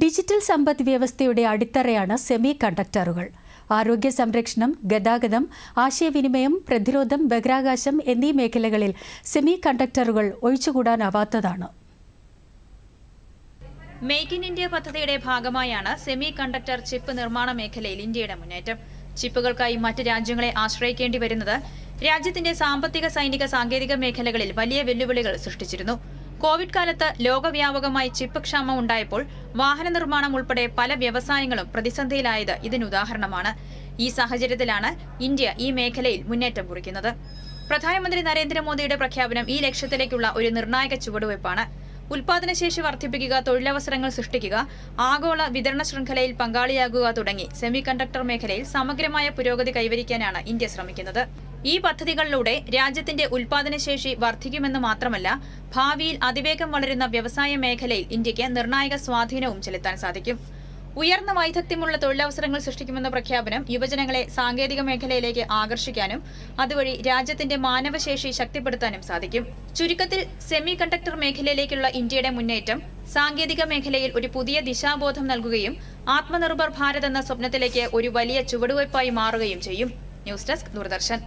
Digital സമ്പദ് വ്യവസ്ഥയുടെ അടിത്തറയാണ് semi കണ്ടക്ടറുകൾ ആരോഗ്യ സംരക്ഷണം ഗതാഗതം ആശയവിനിമയം പ്രതിരോധം ബഹിരാകാശം എന്നീ മേഖലകളിൽ സെമി കണ്ടക്ടറുകൾ ഒഴിച്ചുകൂടാനാവാത്തതാണ്. മേക്ക് ഇൻ ഇന്ത്യ പദ്ധതിയുടെ ഭാഗമായാണ് സെമി കണ്ടക്ടർ ചിപ്പ് നിർമ്മാണ മേഖലയിൽ ഇന്ത്യയുടെ മുന്നേറ്റം. ചിപ്പുകൾക്കായി മറ്റ് രാജ്യങ്ങളെ ആശ്രയിക്കേണ്ടി വരുന്നത് രാജ്യത്തിന്റെ സാമ്പത്തിക സൈനിക സാങ്കേതിക മേഖലകളിൽ വലിയ വെല്ലുവിളികൾ സൃഷ്ടിച്ചിരുന്നു. കോവിഡ് കാലത്ത് ലോകവ്യാപകമായി ചിപ്പ് ക്ഷാമം ഉണ്ടായപ്പോൾ വാഹന നിർമ്മാണം ഉൾപ്പെടെ പല വ്യവസായങ്ങളും പ്രതിസന്ധിയിലായത് ഇതിനുദാഹരണമാണ് ഈ സാഹചര്യത്തിലാണ് ഇന്ത്യ ഈ മേഖലയിൽ മുന്നേറ്റം കുറിക്കുന്നത്. പ്രധാനമന്ത്രി നരേന്ദ്രമോദിയുടെ പ്രഖ്യാപനം ഈ ലക്ഷ്യത്തിലേക്കുള്ള ഒരു നിർണായക ചുവടുവയ്പ്പാണ്. ഉൽപാദനശേഷി വർദ്ധിപ്പിക്കുക തൊഴിലവസരങ്ങൾ സൃഷ്ടിക്കുക ആഗോള വിതരണ ശൃംഖലയിൽ പങ്കാളിയാകുക തുടങ്ങി സെമി കണ്ടക്ടർ മേഖലയിൽ സമഗ്രമായ പുരോഗതി കൈവരിക്കാനാണ് ഇന്ത്യ ശ്രമിക്കുന്നത്. ഈ പദ്ധതികളിലൂടെ രാജ്യത്തിന്റെ ഉൽപാദനശേഷി വർദ്ധിക്കുമെന്ന് മാത്രമല്ല ഭാവിയിൽ അതിവേഗം വളരുന്ന വ്യവസായ മേഖലയിൽ ഇന്ത്യയ്ക്ക് നിർണായക സ്വാധീനവും ചെലുത്താൻ സാധിക്കും. ഉയർന്ന വൈദഗ്ധ്യമുള്ള തൊഴിലവസരങ്ങൾ സൃഷ്ടിക്കുമെന്ന പ്രഖ്യാപനം യുവജനങ്ങളെ സാങ്കേതിക മേഖലയിലേക്ക് ആകർഷിക്കാനും അതുവഴി രാജ്യത്തിന്റെ മാനവശേഷി ശക്തിപ്പെടുത്താനും സാധിക്കും. ചുരുക്കത്തിൽ സെമി കണ്ടക്ടർ മേഖലയിലേക്കുള്ള ഇന്ത്യയുടെ മുന്നേറ്റം സാങ്കേതിക മേഖലയിൽ ഒരു പുതിയ ദിശാബോധം നൽകുകയും ആത്മനിർഭർ ഭാരത് എന്ന സ്വപ്നത്തിലേക്ക് ഒരു വലിയ ചുവടുവയ്പായി മാറുകയും ചെയ്യും. News desk Doordarshan.